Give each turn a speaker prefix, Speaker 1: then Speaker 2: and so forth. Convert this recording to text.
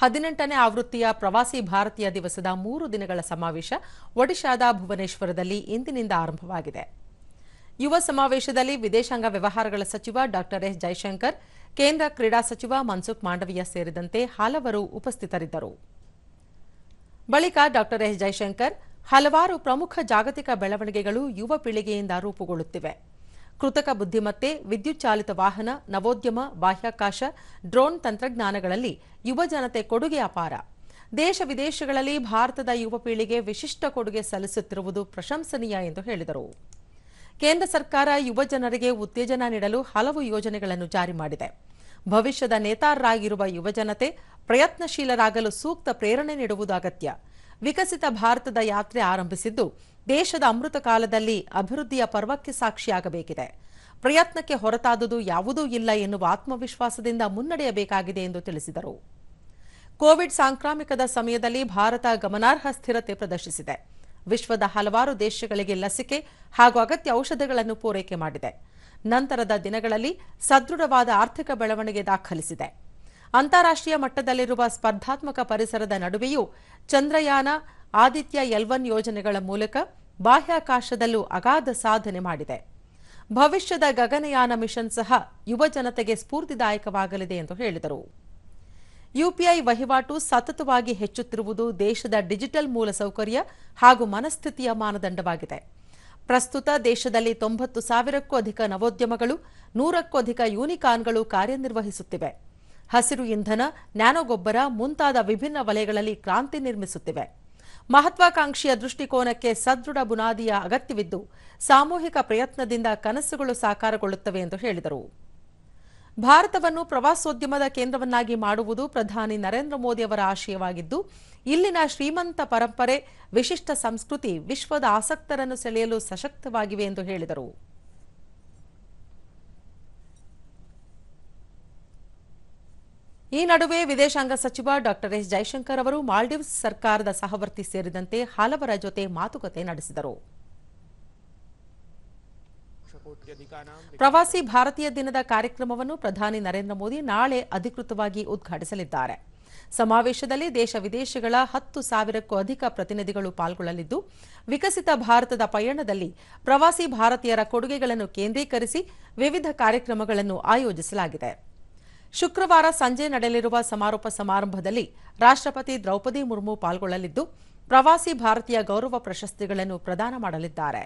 Speaker 1: ಹದಿನೆಂಟನೇ ಆವೃತ್ತಿಯ ಪ್ರವಾಸಿ ಭಾರತೀಯ ದಿವಸದ ಮೂರು ದಿನಗಳ ಸಮಾವೇಶ ಒಡಿಶಾದ ಭುವನೇಶ್ವರದಲ್ಲಿ ಇಂದಿನಿಂದ ಆರಂಭವಾಗಿದೆ. ಯುವ ಸಮಾವೇಶದಲ್ಲಿ ವಿದೇಶಾಂಗ ವ್ಯವಹಾರಗಳ ಸಚಿವ ಡಾ. ಎಸ್. ಜೈಶಂಕರ್, ಕೇಂದ್ರ ಕ್ರೀಡಾ ಸಚಿವ ಮನ್ಸುಖ್ ಮಾಂಡವೀಯ ಸೇರಿದಂತೆ ಹಲವರು ಉಪಸ್ಥಿತರಿದ್ದರು. ಬಳಿಕ ಡಾ. ಎಸ್. ಜೈಶಂಕರ್, ಹಲವಾರು ಪ್ರಮುಖ ಜಾಗತಿಕ ಬೆಳವಣಿಗೆಗಳು ಯುವ ಪೀಳಿಗೆಯಿಂದ ರೂಪುಗೊಳ್ಳುತ್ತಿವೆ. ಕೃತಕ ಬುದ್ಧಿಮತ್ತೆ, ವಿದ್ಯುತ್ ಚಾಲಿತ ವಾಹನ, ನವೋದ್ಯಮ, ಬಾಹ್ಯಾಕಾಶ ಡ್ರೋನ್ ತಂತ್ರಜ್ಞಾನಗಳಲ್ಲಿ ಯುವ ಜನತೆ ಕೊಡುಗೆ ಅಪಾರ. ದೇಶ ವಿದೇಶಗಳಲ್ಲಿ ಭಾರತದ ಯುವ ಪೀಳಿಗೆ ವಿಶಿಷ್ಟ ಕೊಡುಗೆ ಸಲ್ಲಿಸುತ್ತಿರುವುದು ಪ್ರಶಂಸನೀಯ ಎಂದು ಹೇಳಿದರು. ಕೇಂದ್ರ ಸರ್ಕಾರ ಯುವ ಜನರಿಗೆ ಉತ್ತೇಜನ ನೀಡಲು ಹಲವು ಯೋಜನೆಗಳನ್ನು ಜಾರಿ ಮಾಡಿದೆ. ಭವಿಷ್ಯದ ನೇತಾರರಾಗಿರುವ ಯುವಜನತೆ ಪ್ರಯತ್ನಶೀಲರಾಗಲು ಸೂಕ್ತ ಪ್ರೇರಣೆ ನೀಡುವುದು ಅಗತ್ಯ. ವಿಕಸಿತ ಭಾರತದ ಯಾತ್ರೆ ಆರಂಭಿಸಿದ್ದು, ದೇಶದ ಅಮೃತ ಕಾಲದಲ್ಲಿ ಅಭಿವೃದ್ಧಿಯ ಪರ್ವಕ್ಕೆ ಸಾಕ್ಷಿಯಾಗಬೇಕಿದೆ. ಪ್ರಯತ್ನಕ್ಕೆ ಹೊರತಾದುದು ಯಾವುದೂ ಇಲ್ಲ ಎನ್ನುವ ಆತ್ಮವಿಶ್ವಾಸದಿಂದ ಮುನ್ನಡೆಯಬೇಕಾಗಿದೆ ಎಂದು ತಿಳಿಸಿದರು. ಕೋವಿಡ್ ಸಾಂಕ್ರಾಮಿಕದ ಸಮಯದಲ್ಲಿ ಭಾರತ ಗಮನಾರ್ಹ ಸ್ಥಿರತೆ ಪ್ರದರ್ಶಿಸಿದೆ. ವಿಶ್ವದ ಹಲವಾರು ದೇಶಗಳಿಗೆ ಲಸಿಕೆ ಹಾಗೂ ಅಗತ್ಯ ಔಷಧಗಳನ್ನು ಪೂರೈಕೆ ಮಾಡಿದೆ. ನಂತರದ ದಿನಗಳಲ್ಲಿ ಸದೃಢವಾದ ಆರ್ಥಿಕ ಬೆಳವಣಿಗೆ ದಾಖಲಿಸಿದೆ. ಅಂತಾರಾಷ್ಟ್ರೀಯ ಮಟ್ಟದಲ್ಲಿರುವ ಸ್ಪರ್ಧಾತ್ಮಕ ಪರಿಸರದ ನಡುವೆಯೂ ಚಂದ್ರಯಾನ ಆದಿತ್ಯ ಎಲ್ವನ್ ಯೋಜನೆಗಳ ಮೂಲಕ ಬಾಹ್ಯಾಕಾಶದಲ್ಲೂ ಅಗಾಧ ಸಾಧನೆ ಮಾಡಿದೆ. ಭವಿಷ್ಯದ ಗಗನಯಾನ ಮಿಷನ್ ಸಹ ಯುವ ಜನತೆಗೆ ಸ್ಫೂರ್ತಿದಾಯಕವಾಗಲಿದೆ ಎಂದು ಹೇಳಿದರು. ಯುಪಿಐ ವಹಿವಾಟು ಸತತವಾಗಿ ಹೆಚ್ಚುತ್ತಿರುವುದು ದೇಶದ ಡಿಜಿಟಲ್ ಮೂಲಸೌಕರ್ಯ ಹಾಗೂ ಮನಸ್ಥಿತಿಯ ಮಾನದಂಡವಾಗಿದೆ. ಪ್ರಸ್ತುತ ದೇಶದಲ್ಲಿ ತೊಂಬತ್ತು ಸಾವಿರಕ್ಕೂ ಅಧಿಕ ನವೋದ್ಯಮಗಳು, ನೂರಕ್ಕೂ ಅಧಿಕ ಯೂನಿಕಾನ್ಗಳು ಕಾರ್ಯನಿರ್ವಹಿಸುತ್ತಿವೆ. ಹಸಿರು ಇಂಧನ ನ್ಯಾನೋಗೊಬ್ಬರ ಮುಂತಾದ ವಿಭಿನ್ನ ವಲಯಗಳಲ್ಲಿ ಕ್ರಾಂತಿ ನಿರ್ಮಿಸುತ್ತಿವೆ. ಮಹತ್ವಾಕಾಂಕ್ಷಿಯ ದೃಷ್ಟಿಕೋನಕ್ಕೆ ಸದೃಢ ಬುನಾದಿಯ ಅಗತ್ಯವಿದ್ದು, ಸಾಮೂಹಿಕ ಪ್ರಯತ್ನದಿಂದ ಕನಸುಗಳು ಸಾಕಾರಗೊಳ್ಳುತ್ತವೆ ಎಂದು ಹೇಳಿದರು. ಭಾರತವನ್ನು ಪ್ರವಾಸೋದ್ಯಮದ ಕೇಂದ್ರವನ್ನಾಗಿ ಮಾಡುವುದು ಪ್ರಧಾನಿ ನರೇಂದ್ರ ಮೋದಿ ಅವರ ಆಶಯವಾಗಿದ್ದು, ಇಲ್ಲಿನ ಶ್ರೀಮಂತ ಪರಂಪರೆ, ವಿಶಿಷ್ಟ ಸಂಸ್ಕೃತಿ, ವಿಶ್ವದ ಆಸಕ್ತರನ್ನು ಸೆಳೆಯಲು ಸಶಕ್ತವಾಗಿವೆ ಎಂದು ಹೇಳಿದರು. ಈ ನಡುವೆ ವಿದೇಶಾಂಗ ಸಚಿವ ಡಾಕ್ಟರ್ ಎಸ್. ಜೈಶಂಕರ್ ಅವರು ಮಾಲ್ಡೀವ್ಸ್ ಸರ್ಕಾರದ ಸಹವರ್ತಿ ಸೇರಿದಂತೆ ಹಲವರ ಜೊತೆ ಮಾತುಕತೆ ನಡೆಸಿದರು. ಪ್ರವಾಸಿ ಭಾರತೀಯ ದಿನದ ಕಾರ್ಯಕ್ರಮವನ್ನು ಪ್ರಧಾನಿ ನರೇಂದ್ರ ಮೋದಿ ನಾಳೆ ಅಧಿಕೃತವಾಗಿ ಉದ್ಘಾಟಿಸಲಿದ್ದಾರೆ. ಸಮಾವೇಶದಲ್ಲಿ ದೇಶ ವಿದೇಶಗಳ ಹತ್ತು ಸಾವಿರಕ್ಕೂ ಅಧಿಕ ಪ್ರತಿನಿಧಿಗಳು ಪಾಲ್ಗೊಳ್ಳಲಿದ್ದು, ವಿಕಸಿತ ಭಾರತದ ಪಯಣದಲ್ಲಿ ಪ್ರವಾಸಿ ಭಾರತೀಯರ ಕೊಡುಗೆಗಳನ್ನು ಕೇಂದ್ರೀಕರಿಸಿ ವಿವಿಧ ಕಾರ್ಯಕ್ರಮಗಳನ್ನು ಆಯೋಜಿಸಲಾಗಿದೆ. ಶುಕ್ರವಾರ ಸಂಜೆ ನಡೆಯಲಿರುವ ಸಮಾರೋಪ ಸಮಾರಂಭದಲ್ಲಿ ರಾಷ್ಟ್ರಪತಿ ದ್ರೌಪದಿ ಮುರ್ಮು ಪಾಲ್ಗೊಳ್ಳಲಿದ್ದು, ಪ್ರವಾಸಿ ಭಾರತೀಯ ಗೌರವ ಪ್ರಶಸ್ತಿಗಳನ್ನು ಪ್ರದಾನ ಮಾಡಲಿದ್ದಾರೆ.